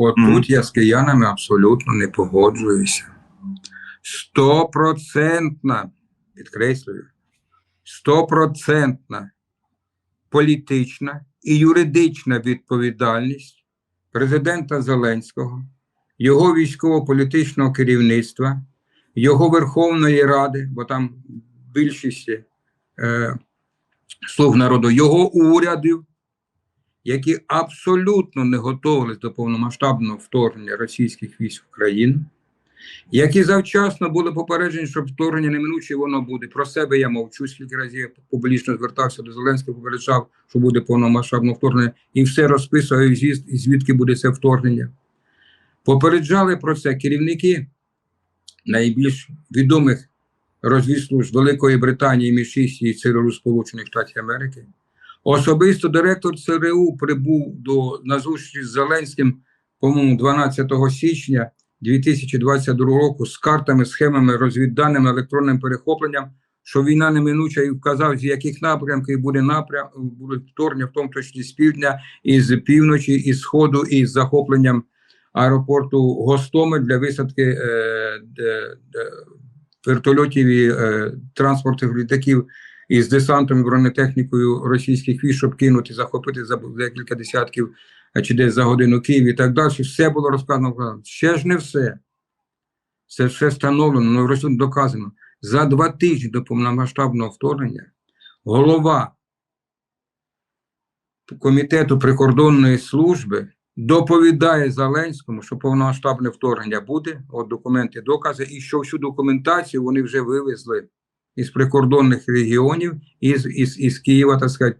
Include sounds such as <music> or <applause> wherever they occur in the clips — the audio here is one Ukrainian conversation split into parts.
От Мгм. тут я з киянами абсолютно не погоджуюся. Стопроцентна, підкреслюю, стопроцентна політична і юридична відповідальність президента Зеленського, його військово-політичного керівництва, його Верховної Ради, бо там більшість е, слуг народу, його урядів, які абсолютно не готувалися до повномасштабного вторгнення російських військ в країну, які завчасно були попереджені, що вторгнення неминуче воно буде. Про себе я мовчу, скільки разів я публічно звертався до Зеленського, попереджав, що буде повномасштабне вторгнення, і все розписував, і звідки буде це вторгнення. Попереджали про це керівники найбільш відомих розвідслужб Великої Британії, МІ-6 і Сполучених Штатів Америки. Особисто директор ЦРУ прибув до на зустріч з Зеленським, по-моєму, 12 січня 2022 року з картами, схемами, розвідданими електронним перехопленням, що війна неминуча і вказав, з яких напрямків буде напрям, будуть вторгнення, в тому числі з півдня, і з півночі, і сходу, і з захопленням аеропорту Гостомель для висадки е, де, вертольотів і е, транспортних літаків із десантом і бронетехнікою російських військ, щоб кинути, захопити за декілька десятків чи десь за годину Київ і так далі. Все було розказано. Ще ж не все. Це все встановлено, ну доказано. За два тижні до повномасштабного вторгнення голова комітету прикордонної служби доповідає Зеленському, що повномасштабне вторгнення буде, от документи, докази, і що всю документацію вони вже вивезли із прикордонних регіонів, із, із, із Києва, так сказати,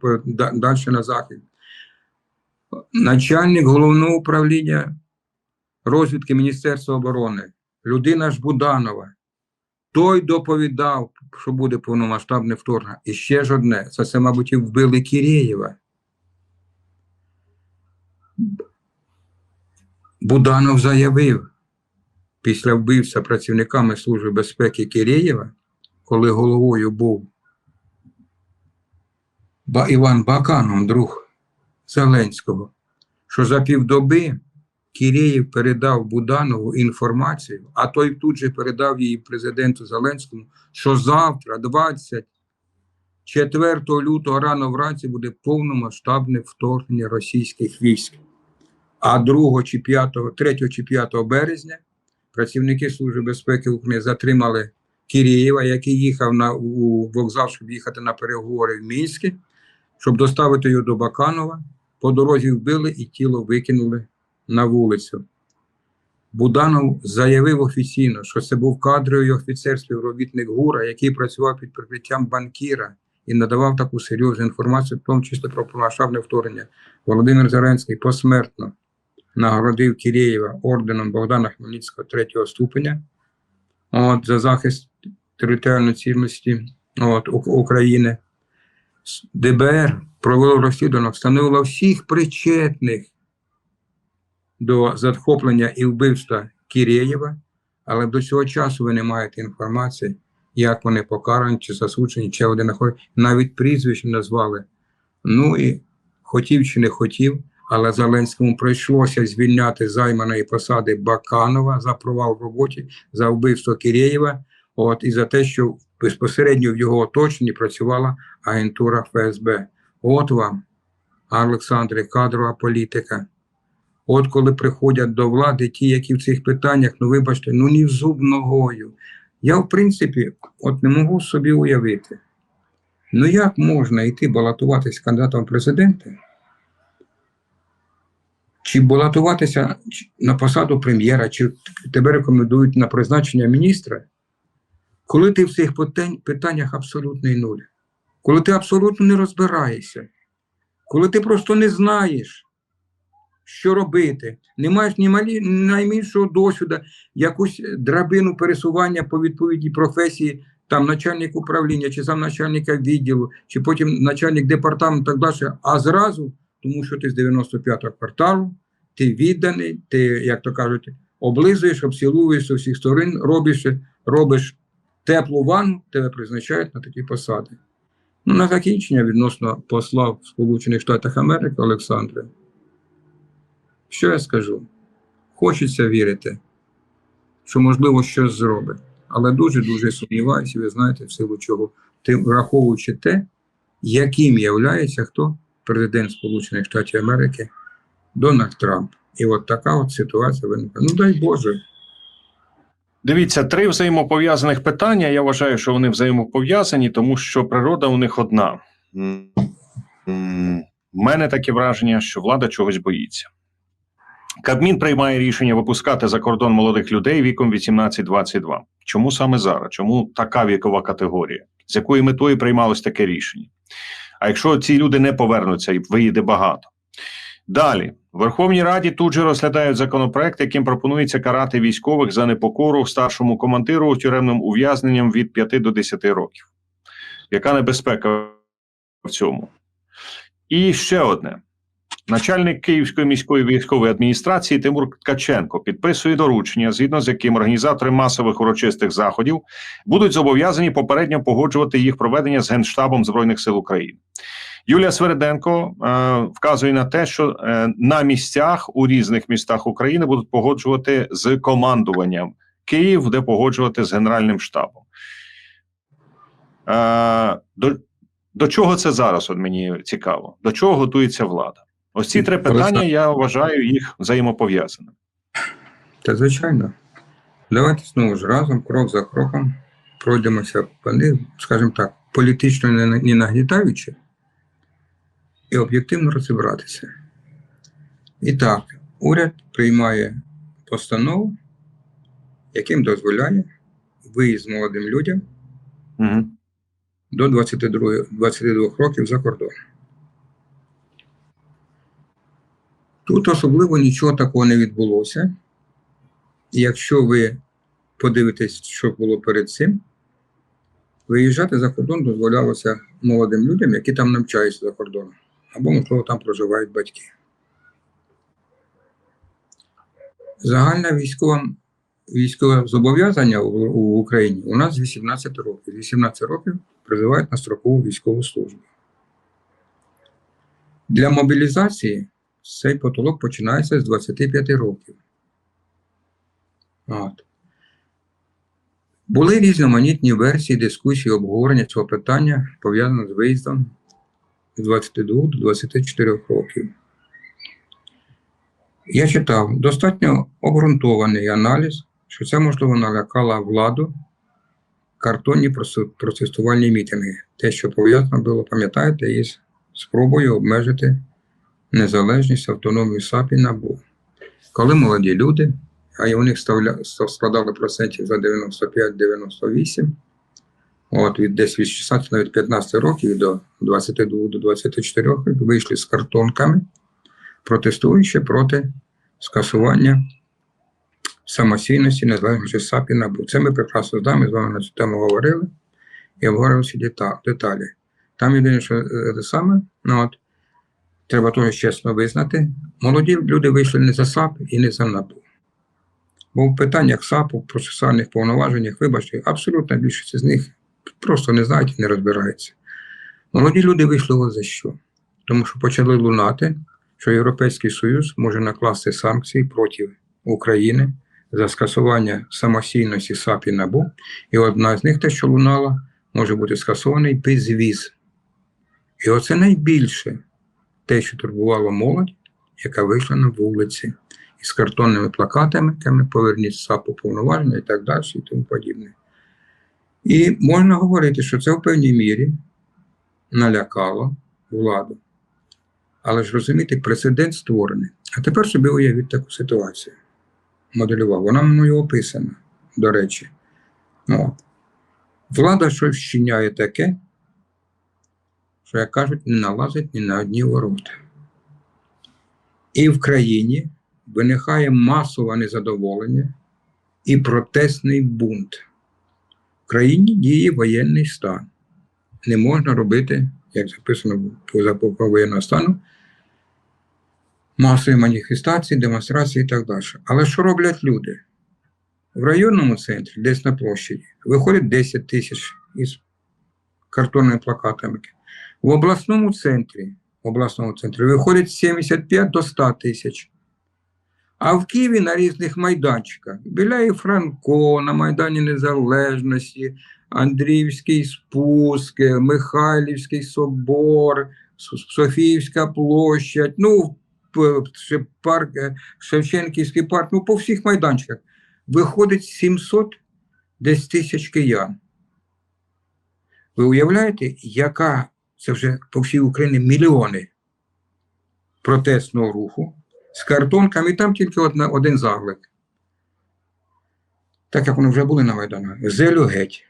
далі на захід. Начальник головного управління розвідки Міністерства оборони, людина ж Буданова, той доповідав, що буде повномасштабне вторгнення. І ще ж одне, це, це мабуть, вбили Кірєєва. Буданов заявив після вбивства працівниками Служби безпеки Кирєєва, коли головою був Іван Баканов, друг Зеленського, що за півдоби Кирєєв передав Буданову інформацію, а той тут же передав її президенту Зеленському, що завтра, 24 лютого рано вранці, буде повномасштабне вторгнення російських військ. А 2 чи 5, 3 чи 5 березня працівники Служби безпеки України затримали Кирєєва, який їхав на у вокзал, щоб їхати на переговори в Мінське, щоб доставити його до Баканова. По дорозі вбили і тіло викинули на вулицю. Буданов заявив офіційно, що це був кадровий офіцер, співробітник ГУРа, який працював під прикриттям банкіра і надавав таку серйозну інформацію, в тому числі про повномасштабне вторгнення. Володимир Зеленський посмертно нагородив Кирєєва орденом Богдана Хмельницького третього ступеня от, за захист територіальної цілісності от, України. ДБР провело розслідування, встановило всіх причетних до захоплення і вбивства Кирєєва, але до цього часу ви не маєте інформації, як вони покарані, чи засуджені, чи вони знаходять. Навіть прізвище назвали. Ну і хотів чи не хотів, але Зеленському прийшлося звільняти займаної посади Баканова за провал в роботі, за вбивство Кирєєва, от, і за те, що безпосередньо в його оточенні працювала агентура ФСБ. От вам, Олександре, кадрова політика. От коли приходять до влади ті, які в цих питаннях, ну вибачте, ну ні в зуб ногою. Я, в принципі, от не можу собі уявити. Ну як можна йти балотуватися кандидатом в президенти? Чи балотуватися на посаду прем'єра, чи тебе рекомендують на призначення міністра, коли ти в цих питаннях абсолютний нуль, коли ти абсолютно не розбираєшся, коли ти просто не знаєш, що робити, не маєш ні малі, найменшого досвіду, якусь драбину пересування по відповідній професії, там начальник управління, чи сам начальника відділу, чи потім начальник департаменту, так далі, а зразу, тому що ти з 95-го кварталу, ти відданий, ти, як то кажуть, облизуєш, обцілуєшся всіх сторон, робиш, робиш теплу ванну, тебе призначають на такі посади. Ну, на закінчення відносно посла в Сполучених Штатах Америки Олександра. Що я скажу? хочеться вірити, що можливо щось зробить. Але дуже-дуже сумніваюся, ви знаєте, в силу чого, тим враховуючи те, яким являється хто президент Сполучених Штатів Америки Дональд Трамп. І от така от ситуація виникла. Ну дай Боже. Дивіться, три взаємопов'язаних питання. Я вважаю, що вони взаємопов'язані, тому що природа у них одна. У мене таке враження, що влада чогось боїться. Кабмін приймає рішення випускати за кордон молодих людей віком 18-22. Чому саме зараз? Чому така вікова категорія? З якою метою приймалось таке рішення? А якщо ці люди не повернуться і виїде багато? Далі Верховній Раді тут же розглядають законопроект, яким пропонується карати військових за непокору старшому командиру тюремним ув'язненням від 5 до 10 років. Яка небезпека в цьому? І ще одне: начальник Київської міської військової адміністрації Тимур Ткаченко підписує доручення, згідно з яким організатори масових урочистих заходів будуть зобов'язані попередньо погоджувати їх проведення з Генштабом Збройних сил України. Юлія Свериденко е, вказує на те, що е, на місцях у різних містах України будуть погоджувати з командуванням Київ, буде погоджувати з Генеральним штабом. Е, до, до чого це зараз? От мені цікаво. До чого готується влада? Ось ці три питання я вважаю їх взаємопов'язаними. Та звичайно. Давайте знову ж разом, крок за кроком, пройдемося по них, скажімо так, політично не нагнітаючи і об'єктивно розібратися. І так, уряд приймає постанову, яким дозволяє виїзд молодим людям Угу. до 22, 22 років за кордон. Тут особливо нічого такого не відбулося. І якщо ви подивитесь, що було перед цим, виїжджати за кордон дозволялося молодим людям, які там навчаються за кордоном, або, можливо, там проживають батьки. Загальне військове, військове зобов'язання в, Україні у нас з 18 років. З 18 років призивають на строкову військову службу. Для мобілізації цей потолок починається з 25 років. От. Були різноманітні версії дискусії, обговорення цього питання пов'язано з виїздом з 22 до 24 років. Я читав достатньо обґрунтований аналіз, що це, можливо, налякала владу картонні протестувальні мітинги. Те, що пов'язано було, пам'ятаєте, із спробою обмежити незалежність автономію САП НАБУ. Коли молоді люди, а у них складали процентів за 95-98, от від десь від 16 навіть 15 років до 22 до 24 років вийшли з картонками, протестуючи проти скасування самостійності незалежності САП і НАБУ. Це ми прекрасно знаємо, ми з вами на цю тему говорили і обговорили всі деталі. Там єдине, що е, те саме, ну от, треба теж чесно визнати, молоді люди вийшли не за САП і не за НАБУ. Бо в питаннях САПу, процесуальних повноваженнях, вибачте, абсолютна більшість з них просто не знають і не розбираються. Молоді люди вийшли за що? Тому що почали лунати, що Європейський Союз може накласти санкції проти України за скасування самостійності САП і НАБУ. І одна з них, те, що лунала, може бути скасований безвіз. І оце найбільше те, що турбувало молодь, яка вийшла на вулиці із картонними плакатами, якими поверніть САПу повноваження і так далі, і тому подібне. І можна говорити, що це в певній мірі налякало владу. Але ж розумієте, прецедент створений. А тепер собі уявіть таку ситуацію. Моделював. Вона мною описана, до речі. Ну, влада щось вчиняє таке, що, як кажуть, не налазить ні на одні ворота. І в країні виникає масове незадоволення і протестний бунт. Країні діє воєнний стан. Не можна робити, як записано по закону воєнного стану, масові маніфестації, демонстрації і так далі. Але що роблять люди? В районному центрі, десь на площаді, виходить 10 тисяч із картонними плакатами. В обласному центрі, обласному центрі виходить 75 до 100 тисяч. А в Києві на різних майданчиках. Біля і Франко, на Майдані Незалежності, Андріївський спуск, Михайлівський собор, Софіївська площадь, ну, парк, е, Шевченківський парк, ну, по всіх майданчиках. Виходить 700 десь тисяч киян. Ви уявляєте, яка це вже по всій Україні мільйони протестного руху з картонками, і там тільки одна, один заклик. Так як вони вже були на Майданах. Зелю геть.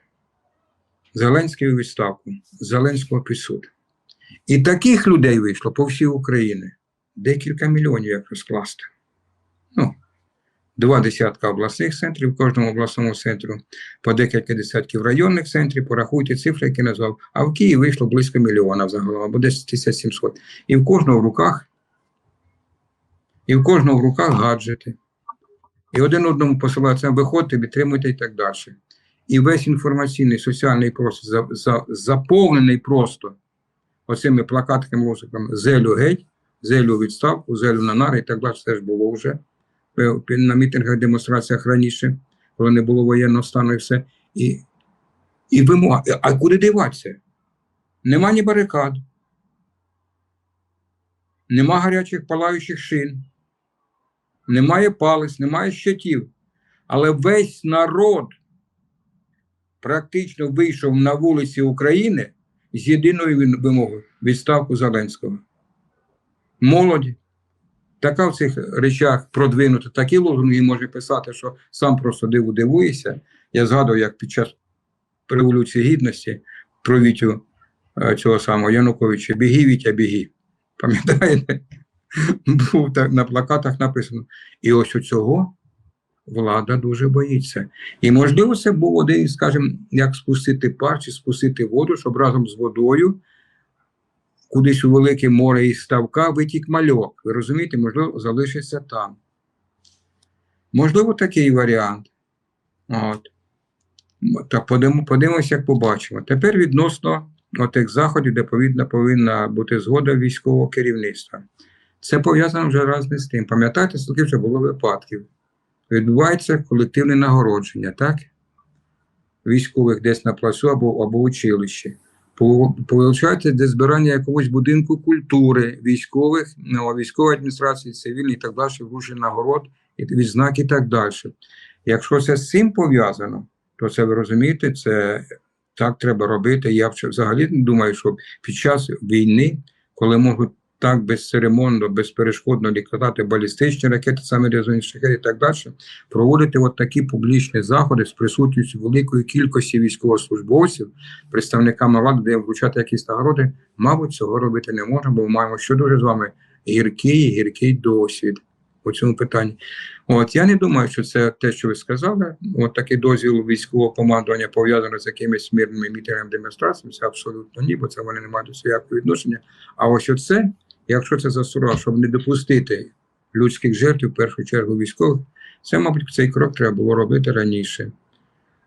Зеленський у відставку, Зеленського під суд. І таких людей вийшло по всій Україні. Декілька мільйонів, як розкласти. Ну, два десятка обласних центрів, в кожному обласному центру по декілька десятків районних центрів, порахуйте цифри, які назвав. А в Києві вийшло близько мільйона взагалом, або десь 1700. І в кожного в руках, і в кожного в руках гаджети. І один одному посилається, виходьте, підтримуйте і так далі. І весь інформаційний соціальний простір за, за, заповнений просто оцими плакатами, лозунгами «Зелю геть», «Зелю відставку», «Зелю на нари» і так далі. Це ж було вже на мітингах, демонстраціях раніше, коли не було воєнного стану і все. І, і вимога. А куди диватися? Нема ні барикад, нема гарячих палаючих шин, немає палець, немає щитів. Але весь народ практично вийшов на вулиці України з єдиною вимогою відставку Зеленського. Молодь така в цих речах продвинута, такі лозунги може писати, що сам просто диву дивуєшся. Я згадував, як під час Революції Гідності про Вітю е, цього самого Януковича Біги, Вітя, біги. Пам'ятаєте? <laughs> Був так на плакатах написано. І ось у цього влада дуже боїться. І можливо, це був один, скажімо, як спустити пар чи спустити воду, щоб разом з водою кудись у велике море із ставка витік мальок. Ви розумієте, можливо, залишиться там. Можливо, такий варіант. От. М, Та подивимося, як побачимо. Тепер відносно тих заходів, де повинна, повинна бути згода військового керівництва. Це пов'язано вже раз не з тим. Пам'ятаєте, скільки вже було випадків. Відбувається колективне нагородження, так? Військових десь на плацу або, або училищі. Получається, де збирання якогось будинку культури, військових, ну, військової адміністрації, цивільної і так далі, вручення нагород, відзнак і так далі. Якщо це з цим пов'язано, то це ви розумієте, це так треба робити. Я взагалі думаю, що під час війни, коли можуть так безцеремонно, безперешкодно ліквідати балістичні ракети, саме резонні шахеди і так далі, проводити от такі публічні заходи з присутністю великої кількості військовослужбовців, представниками влади, де вручати якісь нагороди, мабуть, цього робити не можна, бо ми маємо що дуже з вами гіркий, гіркий досвід у цьому питанні. От я не думаю, що це те, що ви сказали. От такий дозвіл військового командування пов'язаний з якимись мирними мітингами демонстраціями, це абсолютно ні, бо це вони не мають ніякого відношення. А ось оце, якщо це засура, щоб не допустити людських жертв, в першу чергу військових, це, мабуть, цей крок треба було робити раніше.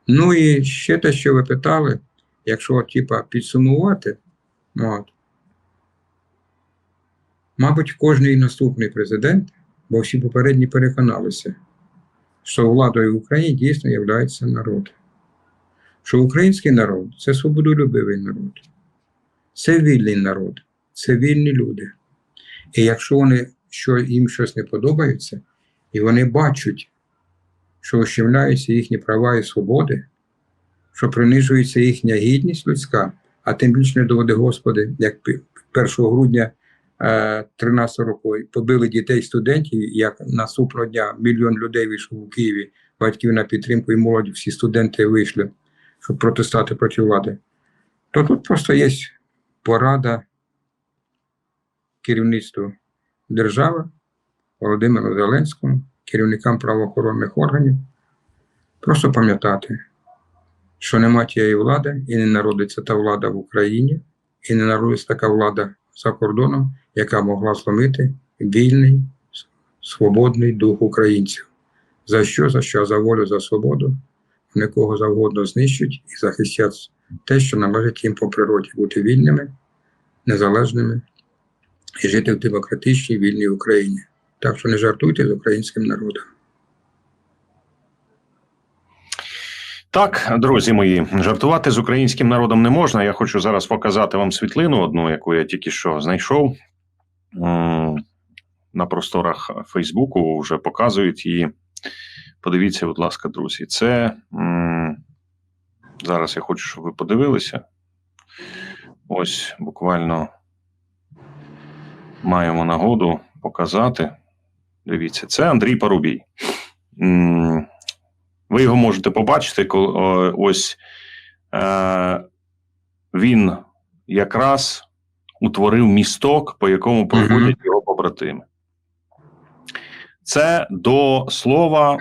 Ну і ще те, що ви питали, якщо типа, підсумувати, от, мабуть, кожний наступний президент, бо всі попередні переконалися, що владою в Україні дійсно є народ. Що український народ це свободолюбивий народ, це вільний народ, це вільні люди. І якщо вони що їм щось не подобається, і вони бачать, що ощемляються їхні права і свободи, що принижується їхня гідність людська, а тим більше не доведе Господи, як 1 грудня 13 року побили дітей студентів, як наступного дня мільйон людей вийшов у Києві, батьків на підтримку і молоді, всі студенти вийшли, щоб протестувати проти влади. То тут просто є порада керівництву держави, Володимиру Зеленському, керівникам правоохоронних органів, просто пам'ятати, що нема тієї влади і не народиться та влада в Україні, і не народиться така влада за кордоном, яка могла зломити вільний, свободний дух українців. За що? За що? За волю, за свободу. Вони кого завгодно знищать і захистять те, що належить їм по природі, бути вільними, незалежними і жити в демократичній вільній Україні. Так що не жартуйте з українським народом. Так, друзі мої, жартувати з українським народом не можна. Я хочу зараз показати вам світлину одну, яку я тільки що знайшов. На просторах Фейсбуку вже показують її. Подивіться, будь ласка, друзі. Це зараз я хочу, щоб ви подивилися. Ось буквально маємо нагоду показати. Дивіться, це Андрій Парубій. Ви його можете побачити, коли ось е, він якраз утворив місток, по якому проходять його побратими. Це до слова,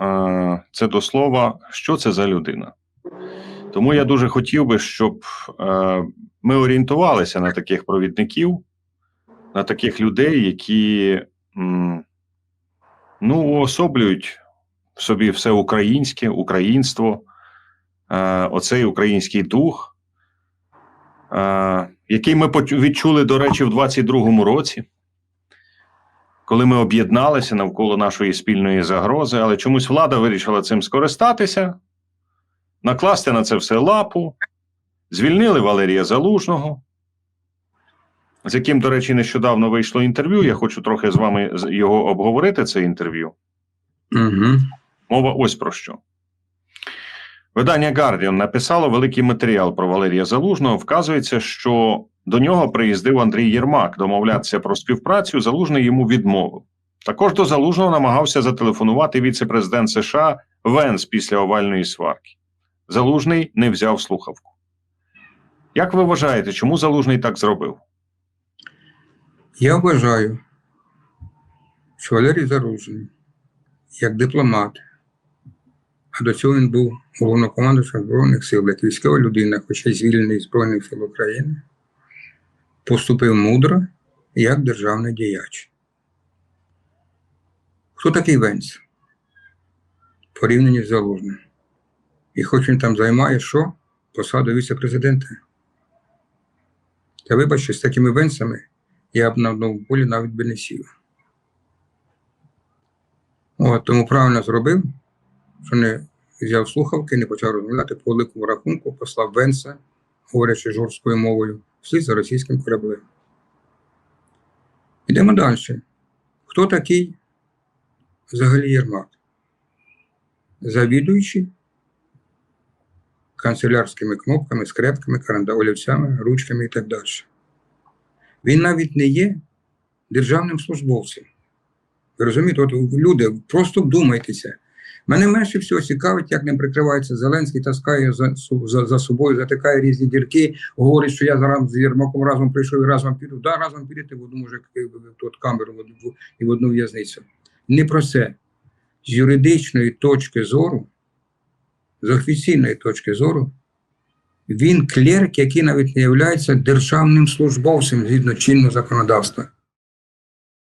е, це до слова, що це за людина. Тому я дуже хотів би, щоб е, ми орієнтувалися на таких провідників, на таких людей, які ну, уособлюють в собі все українське, українство, е, оцей український дух, е, який ми відчули, до речі, в 22-му році, коли ми об'єдналися навколо нашої спільної загрози, але чомусь влада вирішила цим скористатися, накласти на це все лапу, звільнили Валерія Залужного. З яким, до речі, нещодавно вийшло інтерв'ю. Я хочу трохи з вами його обговорити, це інтерв'ю. Угу. Мова ось про що. Видання Guardian написало великий матеріал про Валерія Залужного. Вказується, що до нього приїздив Андрій Єрмак домовлятися про співпрацю. Залужний йому відмовив. Також до Залужного намагався зателефонувати віце-президент США Венс після овальної сварки. Залужний не взяв слухавку. Як ви вважаєте, чому Залужний так зробив? Я вважаю, що Валерій Заружний, як дипломат, а до цього він був головнокомандуючим Збройних сил, як військова людина, хоча й звільнений Збройних сил України, поступив мудро як державний діяч. Хто такий Венц? Порівняні з Залужним. І хоч він там займає що? Посаду віце-президента. Та вибачте, з такими венцями я б на одному полі навіть би не сів. От, тому правильно зробив, що не взяв слухавки, не почав розмовляти по великому рахунку, послав Венса, говорячи жорсткою мовою, вслід за російським кораблем. Йдемо далі. Хто такий взагалі Єрмак? Завідуючий канцелярськими кнопками, скрепками, каранда, олівцями, ручками і так далі. Він навіть не є державним службовцем. Ви розумієте, от люди, просто вдумайтеся. Мене менше всього цікавить, як ним прикривається Зеленський, таскає за, за, за собою, затикає різні дірки, говорить, що я зараз з Єрмаком разом прийшов і разом піду. Да, разом підете в одну може в ту камеру в одну, і в одну в'язницю. Не про це. З юридичної точки зору, з офіційної точки зору, він клерк, який навіть не є державним службовцем згідно чинного законодавства.